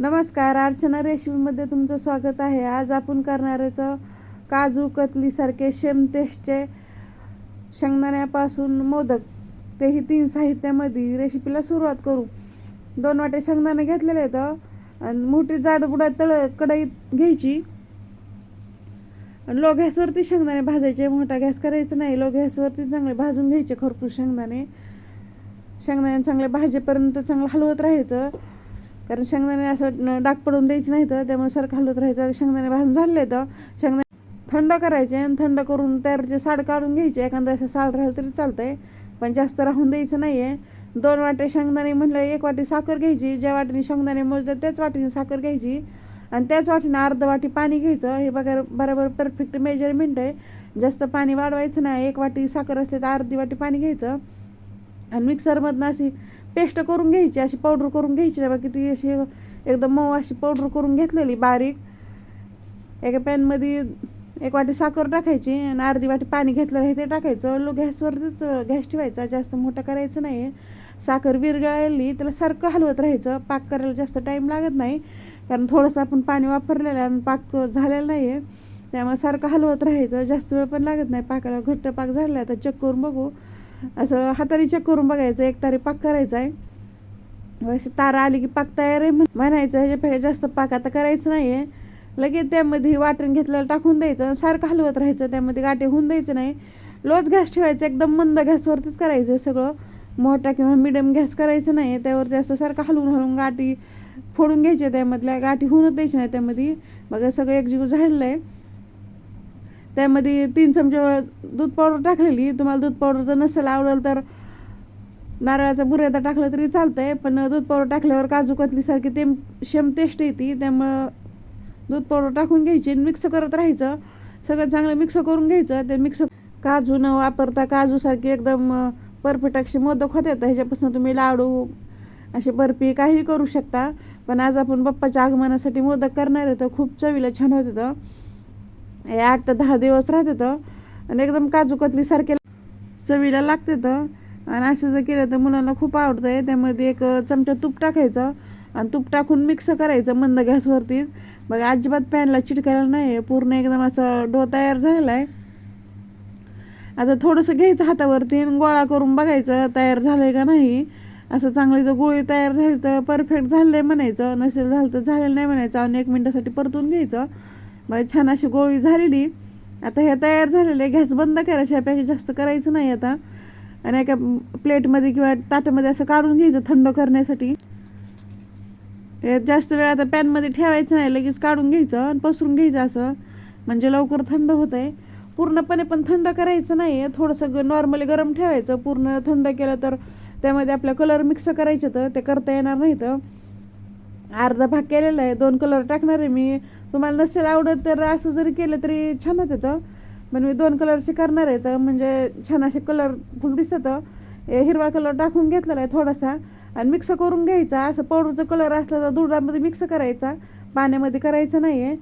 नमस्कार अर्चना रेसिपीमध्ये तुमचं स्वागत आहे. आज आपण करणाऱ्याचं काजू कतलीसारखे शेम टेस्टचे शेंगदाण्यापासून मोदक. तेही तीन साहित्यामध्ये रेसिपीला सुरुवात करू. दोन वाटे शेंगदाणे घेतलेले आहेत आणि मोठी जाडबुडा तळ कढईत घ्यायची. आणि लो गॅसवरती शेंगदाणे भाजायचे मोठा गॅस करायचा नाही. लो गॅसवरती चांगले भाजून घ्यायचे खरपूर शेंगदाणे. शेंगदाणे चांगले भाजेपर्यंत चांगलं हलवत राहायचं. कारण शेंगदाणे असं डाग पडून द्यायची नाही तर त्यामुळे सारखं हलत राहायचं शेंगदाणे भाजून झाले तर शेंगदाणे थंड करायचे आणि थंड करून त्याचे साड काढून घ्यायचे एखादा असं साल राहिलं तरी चालतंय पण जास्त राहून द्यायचं नाही आहे दोन वाटे शेंगदाणे म्हटलं एक वाटी साखर घ्यायची ज्या वाटीने शेंगदाणे मोजतात त्याच वाटीने साखर घ्यायची. आणि त्याच वाटीने अर्ध वाटी पाणी घ्यायचं. हे बघा बरोबर परफेक्ट मेजरमेंट आहे. जास्त पाणी वाढवायचं नाही. एक वाटी साखर असते तर अर्धी वाटी पाणी घ्यायचं. आणि मिक्सरमधनं अशी पेस्ट करून घ्यायची अशी पावडर करून घ्यायची ना बाकी ती अशी एकदम मऊ अशी पावडर करून घेतलेली बारीक. एका पॅनमध्ये एक वाटी साखर टाकायची आणि अर्धी वाटी पाणी घेतलं आहे ते टाकायचं. लो गॅसवरतीच गॅस ठेवायचा जास्त मोठा करायचं नाही. साखर विरघळायली त्याला सारखं हलवत राहायचं. पाक करायला जास्त टाईम लागत नाही. कारण थोडंसं आपण पाणी वापरलेलं आहे आणि पाक झालेला नाही आहे. त्यामुळे सारखं हलवत राहायचं. जास्त वेळ पण लागत नाही. पाकाला घट्ट पाक झाला तर चेक करून बघू. असं हाताने चेक करून बघायचं एक तारी पाक करायचा आहे. अशी तारा आली की पाक तयार आहे म्हणायचं ह्याच्यापेक्षा जास्त पाक आता करायचं नाही आहे लगेच त्यामध्ये वाटण घेतलेलं टाकून द्यायचं सारखं हलवत राहायचं त्यामध्ये गाठी होऊन द्यायचं नाही. लोच गॅस ठेवायचं एकदम मंद गॅसवरतीच करायचं सगळं. मोठा किंवा मिडियम गॅस करायचं नाही त्यावरती असं सारखं हलवून हलवून गाठी फोडून घ्यायच्या त्यामधल्या गाठी होऊनच द्यायची नाही त्यामध्ये. मग सगळं एकजीव झालेलं आहे. त्यामध्ये तीन चमचे दूध पावडर टाकलेली. तुम्हाला दूध पावडर जर नसेल आवडेल तर नारळाचा बुरेदा टाकलं तरी चालतंय पण दूध पावडर टाकल्यावर काजू कतलीसारखी ते शेम टेस्ट येते. त्यामुळं दूध पावडर टाकून घ्यायची आणि मिक्स करत राहायचं. सगळं चांगलं मिक्स करून घ्यायचं. ते मिक्स काजू न वापरता काजूसारखी एकदम परफेक्ट असे मोदक होते तर ह्याच्यापासून तुम्ही लाडू अशी बर्फी काही करू शकता. पण आज आपण बाप्पाच्या आगमनासाठी मोदक करणार आहे तर खूप चवीला छान होत होतं. हे आठ ते दहा दिवस राहते तर आणि एकदम काजू कतलीसारखे चवीला लागते तर आणि असं जर केलं तर मुलांना खूप आवडतं आहे त्यामध्ये एक चमचा तूप टाकायचं आणि तूप टाकून मिक्स करायचं मंद गॅसवरती. मग अजिबात पॅनला चिटकायला नाही आहे पूर्ण एकदम असं डो तयार झालेला आहे. आता थोडंसं घ्यायचं हातावरती आणि गोळा करून बघायचं तयार झालं आहे का नाही. असं चांगली जर गोळी तयार झाली तर परफेक्ट झालं आहे म्हणायचं नसेल झालं तर झालेलं नाही म्हणायचं. आणि एक मिनटासाठी परतून घ्यायचं. मग छान अशी गोळी झालेली. आता हे तयार झालेले गॅस बंद करायचे यापेक्षा जास्त करायचं नाही आता. आणि एका प्लेटमध्ये किंवा ताटामध्ये असं काढून घ्यायचं थंड करण्यासाठी. हे जास्त वेळ आता पॅनमध्ये ठेवायचं नाही लगेच काढून घ्यायचं आणि पसरून घ्यायचं असं. म्हणजे लवकर थंड होत आहे पूर्णपणे पण थंड करायचं नाही आहे थोडंसं नॉर्मली गरम ठेवायचं. पूर्ण थंड केलं तर त्यामध्ये आपल्या कलर मिक्स करायचे तर ते करता येणार नाही तर. अर्धा भाग केलेला आहे दोन कलर टाकणार आहे मी. तुम्हाला नसेल आवडत तर असं जरी केलं तरी छान होतं तर पण मी दोन कलरचे करणार आहे तर म्हणजे छान असे कलरफुल दिसत. हिरवा कलर टाकून घेतलेला आहे थोडासा. आणि मिक्स करून घ्यायचा. असं पावडरचा कलर असला तर दुधामध्ये मिक्स करायचा. पाण्यामध्ये करायचं नाही आहे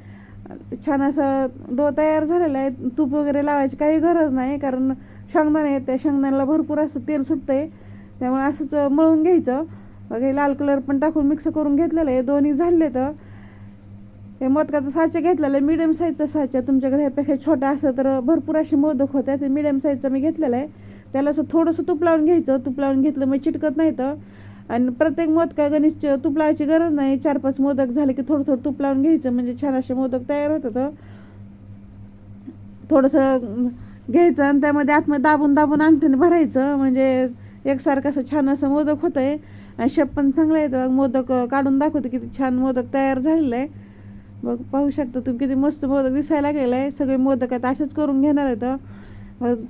छान असं डो तयार झालेला आहे. तूप वगैरे लावायची काही गरज नाही कारण शेंगदाणे त्या शेंगदाण्याला भरपूर असं तेल सुटतं आहे त्यामुळे असंच मळून घ्यायचं. मग हे लाल कलर पण टाकून मिक्स करून घेतलेलं आहे. दोन्ही झाले तर हे मोदकाचं साचा घेतलेलं आहे. मिडियम साईजचा साचा. तुमच्याकडे ह्यापेक्षा छोटा असं तर भरपूर असे मोदक होते. ते मिडियम साईजचा मी घेतलेला आहे. त्याला असं थोडंसं तूप लावून घ्यायचं. तूप लावून घेतलं मग चिटकत नाही तर. आणि प्रत्येक मोदका गणेश तूप लावायची गरज नाही. चार पाच मोदक झाले की थोडं थोडं तूप लावून घ्यायचं. म्हणजे छान असे मोदक तयार होतात. थोडंसं घ्यायचं आणि त्यामध्ये आतमध्ये दाबून दाबून अंगठ्याने भरायचं. म्हणजे एकसारखं असं छान असं मोदक होतं आहे शेप पण चांगला बघ मोदक काढून दाखवते किती छान मोदक तयार झालेलं आहे. बघ पाहू शकता तुम्ही किती मस्त मोदक दिसायला गेलं आहे. सगळे मोदक आता असेच करून घेणार आहेत.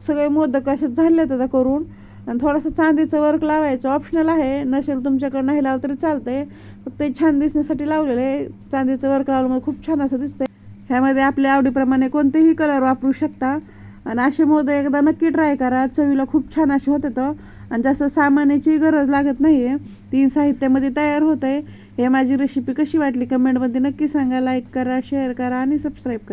सगळे मोदक असेच झाले आहेत आता करून. आणि थोडंसं चांदीचं वर्क लावायचं ऑप्शनल आहे. नसेल तुमच्याकडे नाही लावलं तरी चालतंय. फक्त ते छान दिसण्यासाठी लावलेलं आहे. चांदीचं वर्क लावल्यामुळे खूप छान असं दिसतंय. ह्यामध्ये आपल्या आवडीप्रमाणे कोणतेही कलर वापरू शकता. आणि असे मोदक एकदा नक्की ट्राय करा. चवीला खूप छान असे होते तर आणि जास्त सामानाची गरज लागत नाही आहे तीन साहित्यामध्ये तयार होत आहे हे माझी रेसिपी कशी वाटली? कमेंटमध्ये नक्की सांगा. लाईक करा शेअर करा आणि सबस्क्राईब करा.